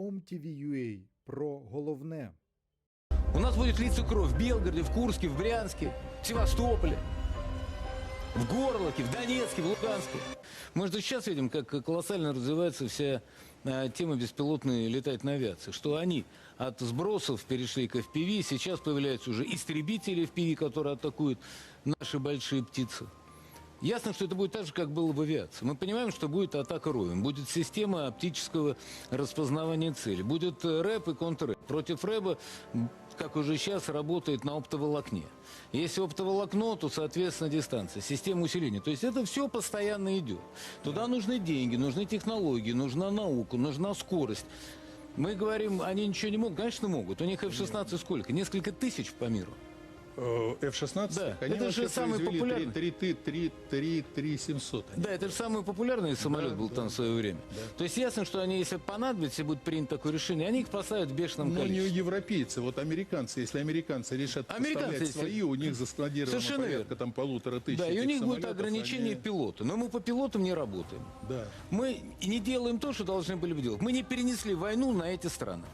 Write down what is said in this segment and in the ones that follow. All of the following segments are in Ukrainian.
OMTV.ua про головне. У нас будет литься кровь в Белгороде, в Курске, в Брянске, в Севастополе, в Горлоке, в Донецке, в Луганске. Мы же сейчас видим, как колоссально развивается вся э, тема беспилотной летательной авиации. Что они от сбросов перешли к FPV, сейчас появляются уже истребители FPV, которые атакуют наши большие птицы. Ясно, что это будет так же, как было в авиации. Мы понимаем, что будет атака РОВИМ, будет система оптического распознавания цели, будет э, рэп и контррэп. Против рэба, как уже сейчас, работает на оптоволокне. Если оптоволокно, то, соответственно, дистанция, система усиления. То есть это все постоянно идет. Туда нужны деньги, нужны технологии, нужна наука, нужна скорость. Мы говорим, они ничего не могут. Конечно, могут. У них F-16 сколько? Несколько тысяч по миру. Э, F-16? Да, Они это же самый популярный. 3, 3, 3, 3, 3 700. они. Да, это же самый популярный самолет Да, был да, там в свое время. да. То есть ясно, что они, если понадобится, и будет принято такое решение, они их поставят в бешеном Но не количестве. европейцы, вот американцы. Если американцы решат Американцы, если- свои, у них заскладировано Совершенно порядка верно. там полутора тысяч Да, и у них будет ограничение они- пилота. Но мы по пилотам не работаем. Да. Мы не делаем то, что должны были бы делать. Мы не перенесли войну на эти страны.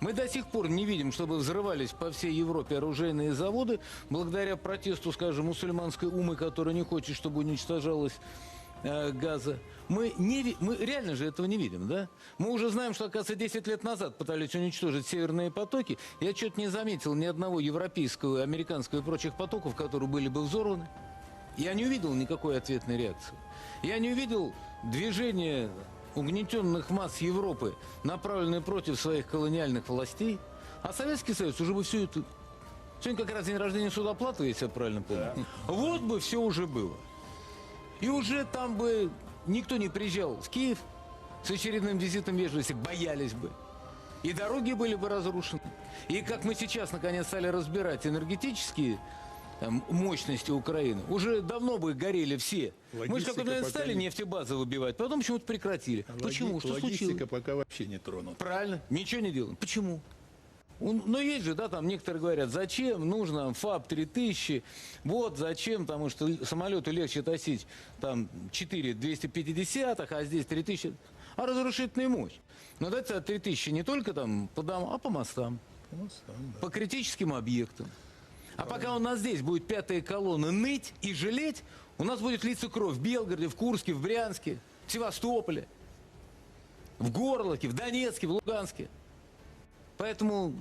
Мы до сих пор не видим, чтобы взрывались по всей Европе оружейные заводы, благодаря протесту, скажем, мусульманской умы, которая не хочет, чтобы уничтожалась э, газа. Мы, не, мы реально же этого не видим, да? Мы уже знаем, что, оказывается, 10 лет назад пытались уничтожить северные потоки. Я что-то не заметил ни одного европейского, американского и прочих потоков, которые были бы взорваны. Я не увидел никакой ответной реакции. Я не увидел движения угнетенных масс Европы, направленные против своих колониальных властей. А Советский Союз уже бы все это... Сегодня как раз день рождения Судоплатова, если я правильно помню. Вот бы все уже было. И уже там бы никто не приезжал в Киев с очередным визитом вежливости, боялись бы. И дороги были бы разрушены. И как мы сейчас наконец стали разбирать энергетические там, мощности Украины, уже давно бы горели все. мы же Логистика как момент пока стали не- нефтебазы выбивать, потом почему-то прекратили. Логи- Почему? Что Логистика случилось? пока вообще не тронута. Правильно, ничего не делаем. Почему? Но есть же, да, там некоторые говорят, зачем нужно ФАБ 3000, вот зачем, потому что самолету легче тащить там 4 250, а здесь 3000, а разрушительная мощь. Но дать 3000 не только там по домам, а по мостам, Ну, сам, да. по критическим объектам. А пока у нас здесь будет пятая колонна ныть и жалеть, у нас будет литься кровь в Белгороде, в Курске, в Брянске, в Севастополе, в Горлоке, в Донецке, в Луганске. Поэтому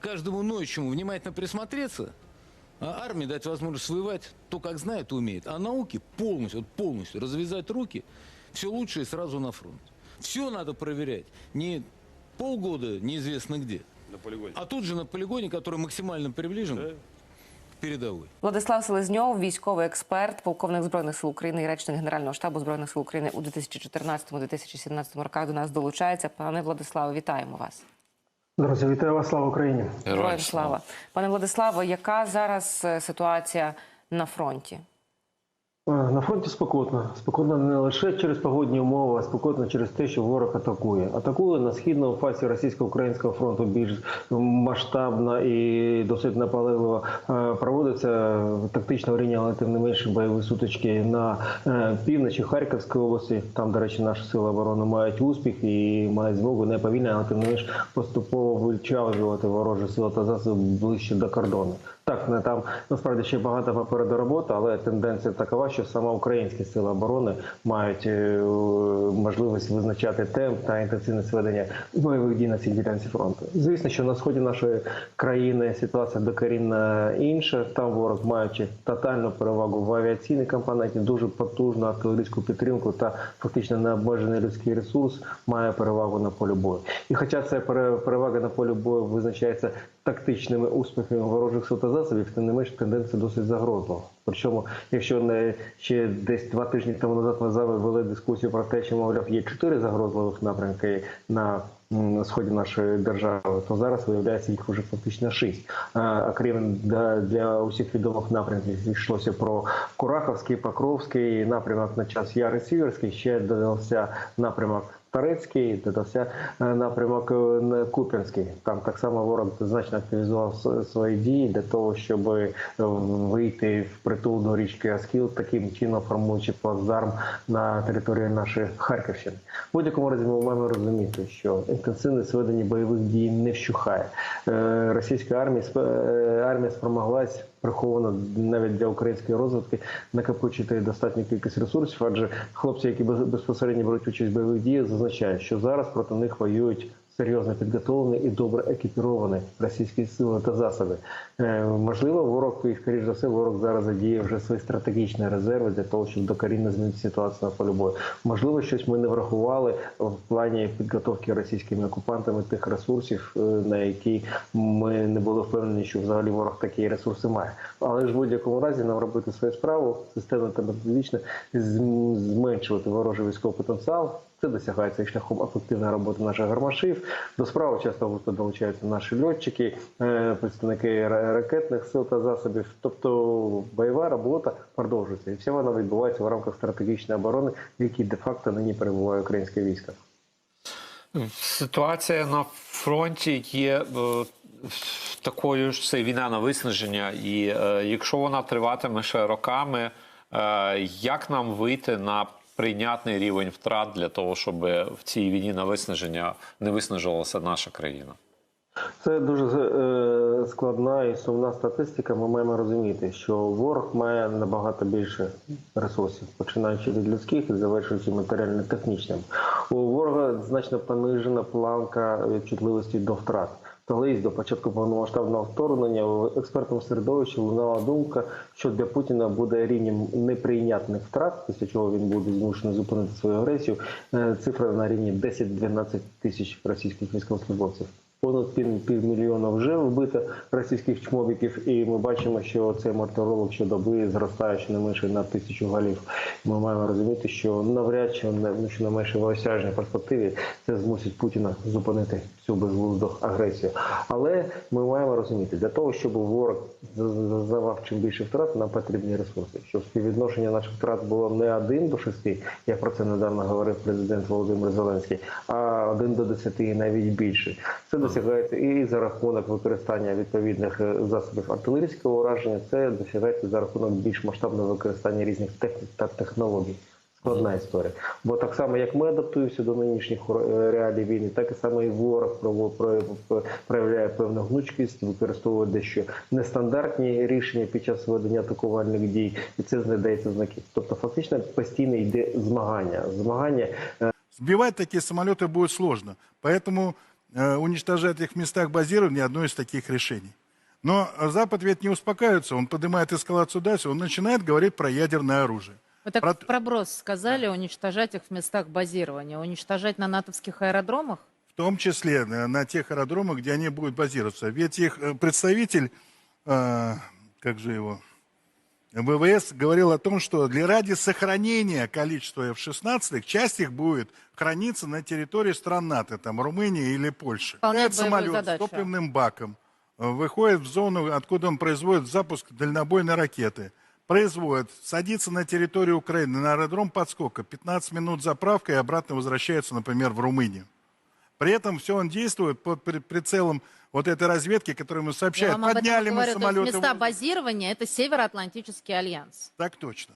каждому ноющему внимательно присмотреться, а армии дать возможность воевать то, как знает умеет. А науке полностью, вот полностью развязать руки, все лучшее сразу на фронт. Все надо проверять. Не полгода неизвестно где, На полигоне. а тут же на полигоне, который максимально приближен к передовой. Владислав Селезньов, військовий експерт, полковник збройних сил України і речник Генерального штабу збройних сил України у 2014-2017 роках до нас долучається. Пане Владиславе, вітаємо вас. Друзі, вітаю вас, слава Україні! Героям слава. Пане Владиславе, яка зараз е, ситуація на фронті? На фронті спокійно. Спокійно не лише через погодні умови, а спокійно через те, що ворог атакує. Атакує на східному фасі російсько-українського фронту більш масштабно і досить наполегливо Е, проводиться тактично орієнтовані, але тим не менше бойові сутички на е, півночі Харківської області. Там, до речі, наші сили оборони мають успіх і мають змогу не повільно, але тим не менш поступово вичавлювати ворожі сили та засоби ближче до кордону. Так, не там насправді ще багато попереду роботи, але тенденція такова, що саме українські сили оборони мають е, можливість визначати темп та інтенсивність ведення бойових дій на цій ділянці фронту. Звісно, що на сході нашої країни ситуація докорінно інша. Там ворог, маючи тотальну перевагу в авіаційній компоненті, дуже потужну артилерійську підтримку та фактично необмежений людський ресурс, має перевагу на полі бою. І хоча ця пере- перевага на полі бою визначається тактичними успіхами ворожих сил та тим не менш тенденція досить загрозлива. Причому, якщо не ще десь два тижні тому назад ми з вами вели дискусію про те, що мовляв є чотири загрозливих напрямки на сході нашої держави, то зараз виявляється їх вже фактично шість. А крім для, для усіх відомих напрямків йшлося про Кураховський, Покровський напрямок на час Яри Сіверський. Ще додався напрямок Торецький, додався е, напрямок е, Куп'янський. Там так само ворог значно активізував свої дії для того, щоб е, вийти в притул до річки Аскіл, таким чином формуючи плацдарм на території нашої Харківщини. В будь-якому разі ми маємо розуміти, що інтенсивність ведення бойових дій не вщухає. Російська армія армія спромоглась приховано навіть для української розвитки накопичити достатню кількість ресурсів, адже хлопці, які без- безпосередньо беруть участь в бойових діях, зазначають, що зараз проти них воюють серйозно підготовлені і добре екіпіровані російські сили та засоби. Е, можливо, ворог і скоріш за все, ворог зараз задіє вже свої стратегічні резерви для того, щоб докорінно змінити ситуацію на полі бою. Можливо, щось ми не врахували в плані підготовки російськими окупантами тих ресурсів, е, на які ми не були впевнені, що взагалі ворог такі ресурси має. Але ж в будь-якому разі нам робити свою справу системно та методично зменшувати ворожий військовий потенціал. Це досягається шляхом ефективної роботи наших гармашів. До справи часто долучаються наші льотчики, е, представники ракетних сил та засобів. Тобто бойова робота продовжується, і вся вона відбувається в рамках стратегічної оборони, в якій де-факто нині перебуває українське військо. Ситуація на фронті є е, такою ж це війна на виснаження, і е, якщо вона триватиме ще роками, як нам вийти на прийнятний рівень втрат для того, щоб в цій війні на виснаження не виснажилася наша країна? Це дуже е, складна і сумна статистика. Ми маємо розуміти, що ворог має набагато більше ресурсів, починаючи від людських і завершуючи матеріально-технічним. У ворога значно понижена планка чутливості до втрат. Колись до початку повномасштабного вторгнення в експертному середовищі лунала думка, що для Путіна буде рівнем неприйнятних втрат, після чого він буде змушений зупинити свою агресію. Е, Цифра на рівні 10-12 тисяч російських військовослужбовців. Понад пів, півмільйона вже вбито російських чмобіків, і ми бачимо, що цей мартиролог щодоби зростає щонайменше на тисячу голів. Ми маємо розуміти, що навряд чи на менше в осяжній перспективі це змусить Путіна зупинити цю безглузду агресію. Але ми маємо розуміти, для того, щоб ворог зазнавав чим більше втрат, нам потрібні ресурси. Щоб співвідношення наших втрат було не один до шести, як про це недавно говорив президент Володимир Зеленський, а один до десяти і навіть більше. Це досягається і за рахунок використання відповідних е, засобів артилерійського ураження. Це досягається за рахунок більш масштабного використання різних технік та технологій Складна історія. Бо так само, як ми адаптуємося до нинішніх е, реалій війни, так і саме і ворог прово- про- проявляє певну гнучкість, використовує дещо нестандартні рішення під час ведення атакувальних дій, і це знайдеться знаки. Тобто, фактично постійно йде змагання. Змагання е, Сбивать такие самолеты будет сложно. Поэтому э, уничтожать их в местах базирования одно из таких решений. Но э, Запад ведь не успокаивается, он поднимает эскалацию дальше, он начинает говорить про ядерное оружие. Вы так Про- проброс сказали уничтожать их в местах базирования. Уничтожать на натовских аэродромах? В том числе э, на тех аэродромах, где они будут базироваться. Ведь их э, представитель, э, как же его, ВВС говорил о том, что для ради сохранения количества F-16, часть их будет храниться на территории стран НАТО, там Румынии или Польши. Этот боевую самолет задачу. с топливным баком э, выходит в зону, откуда он производит запуск дальнобойной ракеты. Производит, садится на территорию Украины, на аэродром подскока, 15 минут заправка и обратно возвращается, например, в Румынию. При этом все он действует под при- прицелом вот этой разведки, которую ему Я сообщают. вам Подняли мы говорю. То есть самолеты. места базирования – это Североатлантический альянс. Так точно.